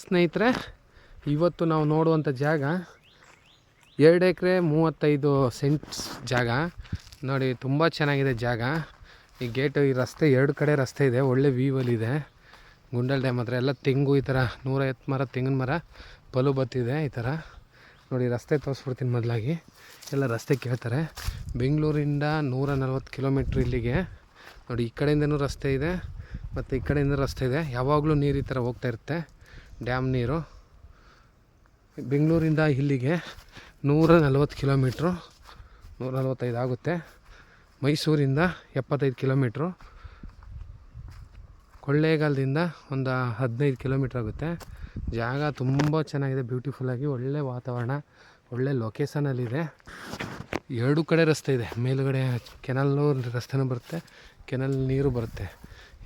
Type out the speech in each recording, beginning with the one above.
ಸ್ನೇಹಿತರೆ, ಇವತ್ತು ನಾವು ನೋಡುವಂಥ ಜಾಗ ಎರಡು ಎಕರೆ ಮೂವತ್ತೈದು ಸೆಂಟ್ಸ್ ಜಾಗ. ನೋಡಿ, ತುಂಬ ಚೆನ್ನಾಗಿದೆ ಜಾಗ. ಈ ಗೇಟು, ಈ ರಸ್ತೆ ಎರಡು ಕಡೆ ರಸ್ತೆ ಇದೆ, ಒಳ್ಳೆ ವ್ಯೂವಲ್ಲಿದೆ ಗುಂಡಲ್ ಡ್ಯಾಮ್ ಹತ್ರ ಎಲ್ಲ ತೆಂಗು, ಈ ಥರ ನೂರೈವತ್ತು ಮರ, ತೆಂಗಿನ ಮರ, ಬಲು ಬತ್ತಿದೆ ಈ ಥರ. ನೋಡಿ, ರಸ್ತೆ ತೋರಿಸ್ಬಿಡ್ತೀನಿ ಮೊದಲಾಗಿ. ಎಲ್ಲ ರಸ್ತೆ ಕೇಳ್ತಾರೆ. ಬೆಂಗಳೂರಿಂದ ನೂರ ನಲ್ವತ್ತು ಕಿಲೋಮೀಟ್ರ್ ಇಲ್ಲಿಗೆ. ನೋಡಿ, ಈ ಕಡೆಯಿಂದನೂ ರಸ್ತೆ ಇದೆ, ಮತ್ತು ಈ ಕಡೆಯಿಂದ ರಸ್ತೆ ಇದೆ. ಯಾವಾಗಲೂ ನೀರು ಈ ಥರ ಹೋಗ್ತಾ ಇರುತ್ತೆ. ಡ್ಯಾಮ್ ನೀರು. ಬೆಂಗಳೂರಿಂದ ಇಲ್ಲಿಗೆ ನೂರ ನಲ್ವತ್ತು ಕಿಲೋಮೀಟ್ರು ನೂರ ನಲ್ವತ್ತೈದು ಆಗುತ್ತೆ. ಮೈಸೂರಿಂದ ಎಪ್ಪತ್ತೈದು ಕಿಲೋಮೀಟ್ರು. ಕೊಳ್ಳೇಗಾಲದಿಂದ ಒಂದು ಹದಿನೈದು ಕಿಲೋಮೀಟ್ರ್ ಆಗುತ್ತೆ. ಜಾಗ ತುಂಬ ಚೆನ್ನಾಗಿದೆ ಬ್ಯೂಟಿಫುಲ್ಲಾಗಿ ಒಳ್ಳೆ ವಾತಾವರಣ, ಒಳ್ಳೆ ಲೊಕೇಶನಲ್ಲಿದೆ ಎರಡು ಕಡೆ ರಸ್ತೆ ಇದೆ, ಮೇಲುಗಡೆ ಕೆನಲ್ಲು ರಸ್ತೆನೂ ಬರುತ್ತೆ, ಕೆನಲ್ ನೀರು ಬರುತ್ತೆ.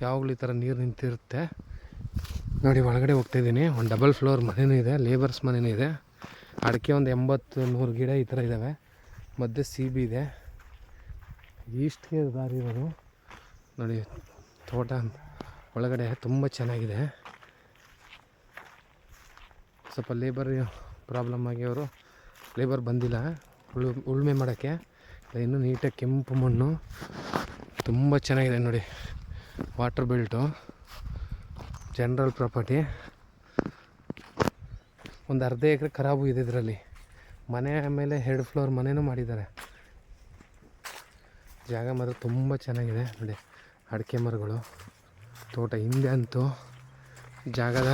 ಯಾವಾಗಲೂ ಈ ಥರ ನೀರು ನಿಂತಿರುತ್ತೆ. ನೋಡಿ, ಒಳಗಡೆ ಹೋಗ್ತಾಯಿದ್ದೀನಿ ಒಂದು ಡಬಲ್ ಫ್ಲೋರ್ ಮನೆಯೂ ಇದೆ ಲೇಬರ್ಸ್ ಮನೆಯೂ ಇದೆ. ಅಡಿಕೆ ಒಂದು ಎಂಬತ್ತು ನೂರು ಗಿಡ ಈ ಥರ ಇದ್ದಾವೆ ಮಧ್ಯೆ ಸಿ ಬಿ ಇದೆ. ಈಸ್ಟ್ಗೆ ದಾರಿ ಇರೋದು. ನೋಡಿ, ತೋಟ ಒಳಗಡೆ ತುಂಬ ಚೆನ್ನಾಗಿದೆ. ಸ್ವಲ್ಪ ಲೇಬರ್ ಪ್ರಾಬ್ಲಮ್ ಆಗಿ ಅವರು ಲೇಬರ್ ಬಂದಿಲ್ಲ. ಉಳು, ಉಳುಮೆ ಮಾಡೋಕ್ಕೆ. ಇನ್ನೂ ನೀಟಾಗಿ ಕೆಂಪು ಮಣ್ಣು. ತುಂಬ ಚೆನ್ನಾಗಿದೆ ನೋಡಿ. ವಾಟರ್ ಬೆಲ್ಟು ಜನರಲ್ ಪ್ರಾಪರ್ಟಿ ಒಂದು ಅರ್ಧ ಎಕರೆ ಖರಾಬು ಇದೆ ಇದರಲ್ಲಿ. ಮನೆ ಮೇಲೆ ಎರಡು ಫ್ಲೋರ್ ಮನೆಯೂ ಮಾಡಿದ್ದಾರೆ. ಜಾಗ ಮಾತ್ರ ತುಂಬ ಚೆನ್ನಾಗಿದೆ. ನೋಡಿ, ಅಡಿಕೆ ಮರಗಳು, ತೋಟ ಹಿಂದೆ ಅಂತೂ ಜಾಗದ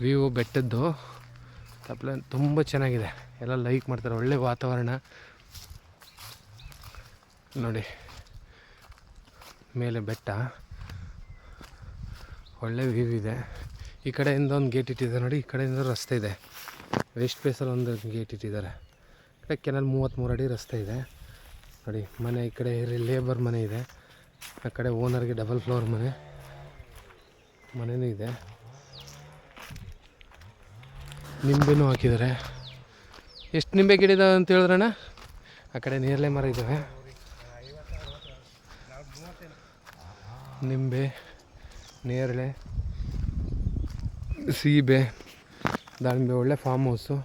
ವ್ಯೂ ಬೆಟ್ಟದ್ದು. ತಪ್ಪಲೆ ತುಂಬ ಚೆನ್ನಾಗಿದೆ. ಎಲ್ಲ ಲೈಕ್ ಮಾಡ್ತಾರೆ. ಒಳ್ಳೆ ವಾತಾವರಣ. ನೋಡಿ, ಮೇಲೆ ಬೆಟ್ಟ. ಒಳ್ಳೆ ವ್ಯೂ ಇದೆ. ಈ ಕಡೆಯಿಂದ ಒಂದು ಗೇಟ್ ಇಟ್ಟಿದ್ದಾರೆ ನೋಡಿ, ಈ ಕಡೆಯಿಂದ ರಸ್ತೆ ಇದೆ. ವೆಸ್ಟ್ ಪ್ಲೇಸಲ್ಲಿ ಒಂದು ಗೇಟ್ ಇಟ್ಟಿದ್ದಾರೆ. ಈ ಕಡೆ ಕೆನಲ್ ಮೂವತ್ತ್ಮೂರು ಅಡಿ ರಸ್ತೆ ಇದೆ. ನೋಡಿ, ಮನೆ ಈ ಕಡೆ ಲೇಬರ್ ಮನೆ ಇದೆ. ಆ ಕಡೆ ಓನರ್ಗೆ ಡಬಲ್ ಫ್ಲೋರ್ ಮನೆ. ಮನೆಯೂ ಇದೆ. ನಿಂಬೆನೂ ಹಾಕಿದ್ದಾರೆ. ಎಷ್ಟು ನಿಂಬೆ ಗಿಡ ಇದಾವೆ ಅಂತ ಹೇಳಿದ್ರಣ ಆ ಕಡೆ ನೇರಳೆ ಮರ ಇದ್ದಾವೆ ನಿಂಬೆ. ನೇರಳೆ, ಸೀಬೆ, ದಾಳಿಂಬೆ ಒಳ್ಳೆ ಫಾರ್ಮ್ ಹೌಸು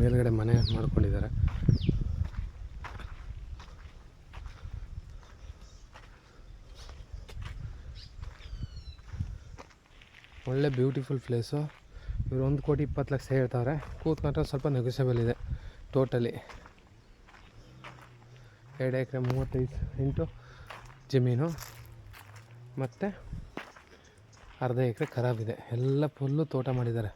ಮೇಲ್ಗಡೆ ಮನೆ ಮಾಡ್ಕೊಂಡಿದ್ದಾರೆ. ಒಳ್ಳೆ ಬ್ಯೂಟಿಫುಲ್ ಪ್ಲೇಸು ಇವರು ಒಂದು ಕೋಟಿ ಇಪ್ಪತ್ತು ಲಕ್ಷ ಹೇಳ್ತಾರೆ. ಕೂತ್ಕೊಂಡ್ರೆ ಸ್ವಲ್ಪ ನೆಗೋಸಿಯಬಲ್ ಇದೆ ಟೋಟಲಿ ಎರಡು ಎಕರೆ ಮೂವತ್ತೈದು ಇಂಟು ಜಮೀನು ಮತ್ತು ಅರ್ಧ ಎಕರೆ ಖರಾಬಿದೆ ಎಲ್ಲ ಫುಲ್ಲು ತೋಟ ಮಾಡಿದ್ದಾರೆ.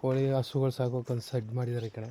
ಕೋಳಿ ಹಸುಗಳು ಸಾಕೋಕೆ ಒಂದು ಸೆಡ್ ಮಾಡಿದ್ದಾರೆ ಈ ಕಡೆ.